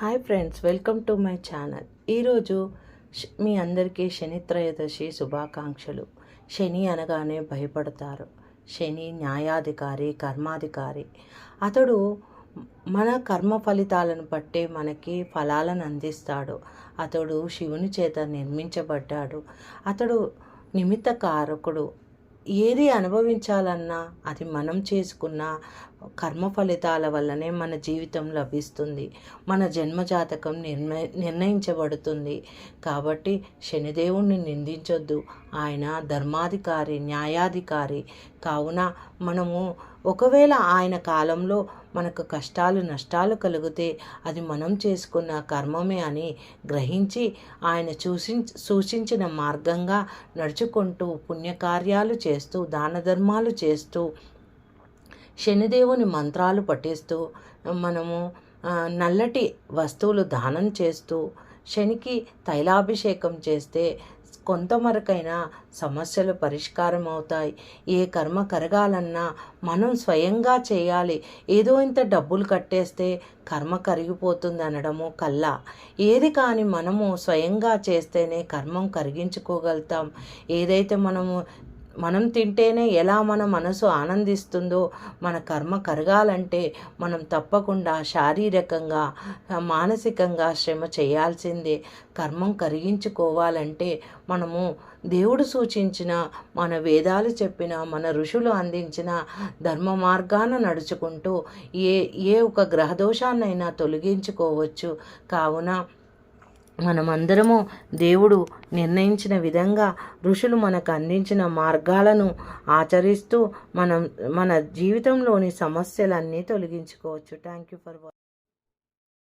Hi friends welcome to my channel ఈరోజు మీ అందరికీ శని త్రయోదశి శుభాకాంక్షలు. శని అనగానే భయపడతారు. శని న్యాయాధికారి కర్మాధికారి. అతడు మన కర్మ ఫలితాలను బట్టి మనకి ఫలాలను అందిస్తాడు. అతడు శివుని చేత నిర్మించబడ్డాడు. అతడు నిమిత్త కారకుడు. ఏది అనుభవించాలన్నా అది మనం చేసుకున్న కర్మ ఫలితాల వల్లనే మన జీవితం లభిస్తుంది. మన జన్మజాతకం నిర్ణ నిర్ణయించబడుతుంది. కాబట్టి శనిదేవుణ్ణి నిందించొద్దు. ఆయన ధర్మాధికారి న్యాయాధికారి. కావున మనము ఒకవేళ ఆయన కాలంలో మనకు కష్టాలు నష్టాలు కలిగితే అది మనం చేసుకున్న కర్మమే అని గ్రహించి ఆయన చూసి సూచించిన మార్గంగా నడుచుకుంటూ పుణ్యకార్యాలు చేస్తూ దానధర్మాలు చేస్తూ శనిదేవుని మంత్రాలు పఠిస్తూ మనము నల్లటి వస్తువులు దానం చేస్తూ శనికి తైలాభిషేకం చేస్తే కొంతమరకైనా సమస్యలు పరిష్కారం అవుతాయి ఏ కర్మ కరగాలన్నా మనం స్వయంగా చేయాలి. ఏదో ఇంత డబ్బులు కట్టేస్తే కర్మ కరిగిపోతుంది అనడము కల్లా. ఏది కానీ మనము స్వయంగా చేస్తేనే కర్మం కరిగించుకోగలుగుతాం. ఏదైతే మనము మనం తింటేనే ఎలా మన మనసు ఆనందిస్తుందో మన కర్మ కరగాలంటే మనం తప్పకుండా శారీరకంగా మానసికంగా శ్రమ చేయాల్సిందే. కర్మం కరిగించుకోవాలంటే మనము దేవుడు సూచించిన మన వేదాలు చెప్పిన మన ఋషులు అందించిన ధర్మ మార్గాన నడుచుకుంటూ ఏ ఏ ఒక గ్రహదోషాన్నైనా తొలగించుకోవచ్చు. కావున మనమందరము దేవుడు నిర్ణయించిన విధంగా ఋషులు మనకు అందించిన మార్గాలను ఆచరిస్తూ మనం మన జీవితంలోని సమస్యలన్నీ తొలగించుకోవచ్చు. Thank you for